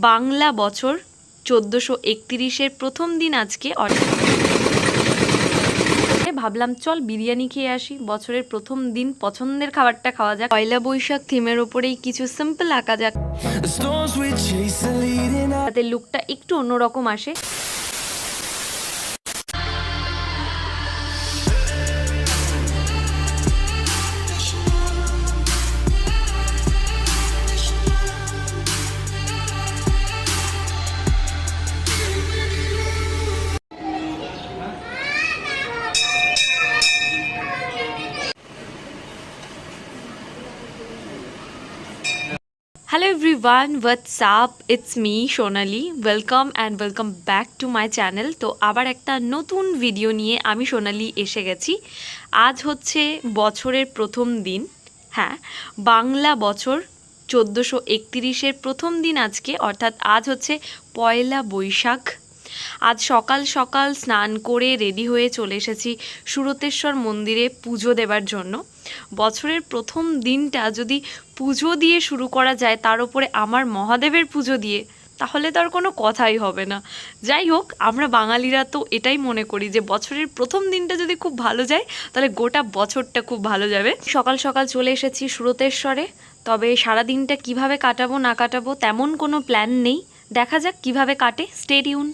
বাংলা বছর চোদ্দোশো একতিরিশের প্রথম দিন আজকে অর্থাৎ ভাবলাম চল বিরিয়ানি খেয়ে আসি। বছরের প্রথম দিন পছন্দের খাবারটা খাওয়া যাক। পয়লা বৈশাখ থিমের ওপরেই কিছু সিম্পল আঁকা যাক. যাতে লুকটা একটু অন্যরকম আসে। Hello everyone what's up it's me Sonali welcome and welcome back to my channel তো আবার একটা নতুন ভিডিও নিয়ে আমি সোনালি এসে গেছি। আজ হচ্ছে বছরের প্রথম দিন। হ্যাঁ বাংলা বছর চোদ্দোশো একতিরিশের প্রথম দিন আজকে, অর্থাৎ আজ হচ্ছে পয়লা বৈশাখ। আজ সকাল সকাল স্নান করে রেডি হয়ে চলে এসেছি সুরতেশ্বর মন্দিরে পুজো দেবার জন্য। বছরের প্রথম দিনটা যদি পুজো দিয়ে শুরু করা যায় তার উপরে আমার মহাদেবের পুজো দিয়ে, তাহলে তো আর কোনো কথাই হবে না। যাই হোক, আমরা বাঙালিরা তো এটাই মনে করি যে বছরের প্রথম দিনটা যদি খুব ভালো যায়, তাহলে গোটা বছরটা খুব ভালো যাবে। সকাল সকাল চলে এসেছি সুরতেশ্বরে, তবে সারা দিনটা কীভাবে কাটাবো না কাটাবো তেমন কোনো প্ল্যান নেই। দেখা যাক কীভাবে কাটে। স্টেডিউন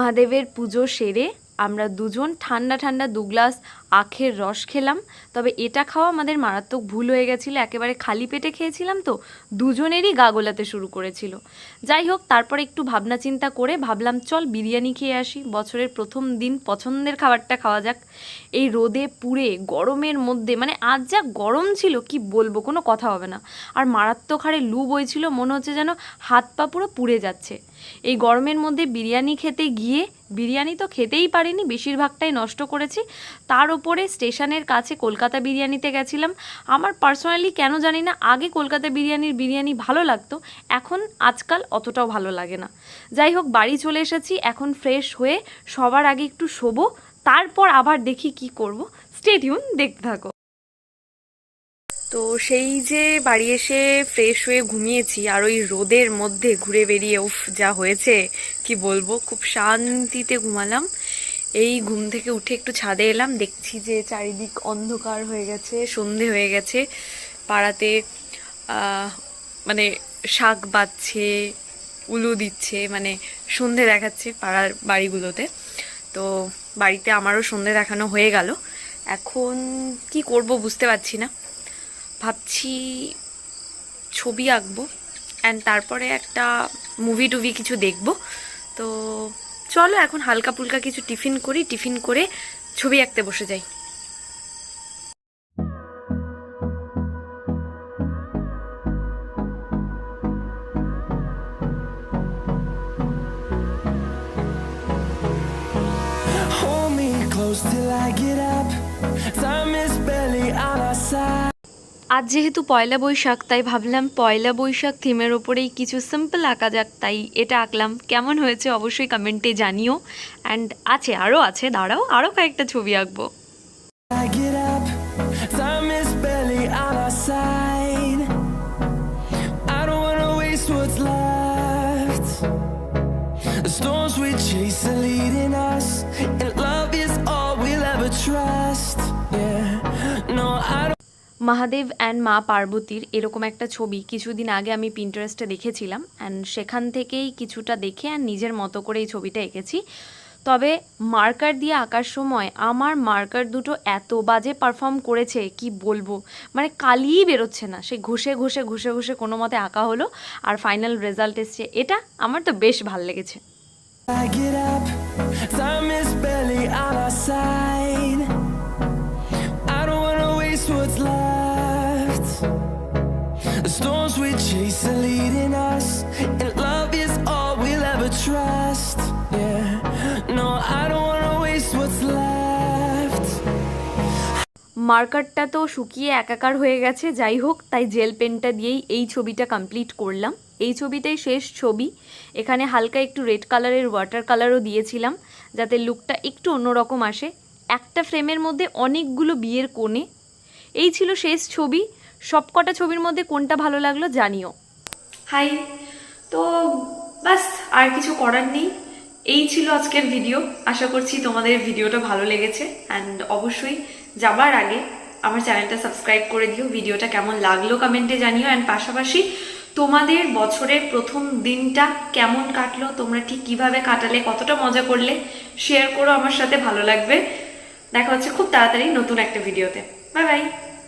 মহাদেবের পুজো সেরে আমরা দুজন ঠান্ডা ঠান্ডা দু গ্লাস আখের রস খেলাম। তবে এটা খাওয়া আমাদের মারাত্মক ভুল হয়ে গেছিল। একেবারে খালি পেটে খেয়েছিলাম তো, দুজনেরই গা গোলাতে শুরু করেছিল। যাই হোক, তারপর একটু ভাবনা চিন্তা করে ভাবলাম, চল বিরিয়ানি খেয়ে আসি। বছরের প্রথম দিন পছন্দের খাবারটা খাওয়া যাক। এই রোদে পুড়ে গরমের মধ্যে মানে আজ যা গরম ছিল, কি বলব, কোনো কথা হবে না। আর মারাত্মক হারে লু বইছিল, মনে হচ্ছে যেন হাত পা পুরো পুড়ে যাচ্ছে। এই গরমের মধ্যে বিরিয়ানি খেতে গিয়ে, বিরিয়ানি তো খেতেই পারিনি, বেশিরভাগটাই নষ্ট করেছি। তার উপরে স্টেশনের কাছে কলকাতা বিরিয়ানিতে গেছিলাম। আমার পার্সোনালি কেন জানি না, আগে কলকাতা বিরিয়ানির বিরিয়ানি ভালো লাগতো, এখন আজকাল অতটাও ভালো লাগে না। যাই হোক, বাড়ি চলে এসেছি, এখন ফ্রেশ হয়ে সবার আগে একটু শোবো, তারপর আবার দেখি কি করব। স্টেডিউন দেখতে থাকো। তো সেই যে বাড়ি এসে ফ্রেশ হয়ে ঘুমিয়েছি আর ওই রোদের মধ্যে ঘুরে বেরিয়ে, উফ, যা হয়েছে, কি বলব, খুব শান্তিতে ঘুমালাম। এই ঘুম থেকে উঠে একটু ছাদে এলাম, দেখছি যে চারিদিক অন্ধকার হয়ে গেছে, সন্ধে হয়ে গেছে। পাড়াতে মানে শাক বাজছে উলু দিচ্ছে মানে সন্ধে দেখাচ্ছে পাড়ার বাড়িগুলোতে। তো বাড়িতে আমারও সন্ধে দেখানো হয়ে গেল। এখন কি করব বুঝতে পারছি না। ভাবছি ছবি আঁকবো অ্যান্ড তারপরে একটা মুভি টুভি কিছু দেখব তো চলো এখন হালকা ফুলকা কিছু টিফিন করি টিফিন করে ছবি আঁকতে বসে যাই till I get up. Time is barely on our side. আজ যেহেতু পয়লা বৈশাখ তাই ভাবলাম পয়লা বৈশাখ থিমের ওপরেই কিছু সিম্পল আঁকা যাক তাই এটা আঁকলাম। কেমন হয়েছে অবশ্যই কমেন্টে জানিও। অ্যান্ড আছে আরও আছে দাঁড়াও আরও কয়েকটা ছবি আঁকবো. The storms we chase are leading us, Mahadev and মা পার্বতীর এরকম একটা ছবি কিছুদিন আগে আমি পিন্টারেস্টে দেখেছিলাম অ্যান্ড সেখান থেকেই কিছুটা দেখে অ্যান্ড নিজের মতো করে এই ছবিটা এঁকেছি। তবে মার্কার দিয়ে আঁকার সময় আমার মার্কার দুটো এত বাজে পারফর্ম করেছে, কি বলব? মানে কালিই বেরোচ্ছে না। সে ঘষে ঘষে ঘষে ঘষে কোনো মতে আঁকা হলো আর ফাইনাল রেজাল্ট এসছে। এটা আমার তো বেশ ভালো লেগেছে। Storms we chase are leading us, and love is all we'll ever trust. Yeah, no, I don't wanna waste what's left. মার্কারটা তো শুকিয়ে একাকার হয়ে গেছে যাই হোক তাই জেল পেনটা দিয়েই এই ছবিটা কমপ্লিট করলাম। এই ছবিটাই শেষ ছবি। এখানে হালকা একটু রেড কালারের ওয়াটার কালারও দিয়েছিলাম যাতে লুকটা একটু অন্যরকম আসে। একটা ফ্রেমের মধ্যে অনেকগুলো বিয়ের কোণে। এই ছিল শেষ ছবি। সবকটা ছবির মধ্যে কোনটা ভালো লাগল জানিও। হাই, তো বাস, আর কিছু করার নেই। এই ছিল আজকের ভিডিও আশা করছি তোমাদের ভিডিওটা ভালো লেগেছে। অ্যান্ড অবশ্যই যাবার আগে আমার চ্যানেলটা সাবস্ক্রাইব করে দিও। ভিডিওটা কেমন লাগল কমেন্টে জানিও। অ্যান্ড পাশাপাশি তোমাদের বছরের প্রথম দিনটা কেমন কাটলো? তোমরা ঠিক কীভাবে কাটালে? কতটা মজা করলে? শেয়ার করো আমার সাথে। ভালো লাগবে। দেখা হচ্ছে খুব তাড়াতাড়ি নতুন একটা ভিডিওতে বাই বাই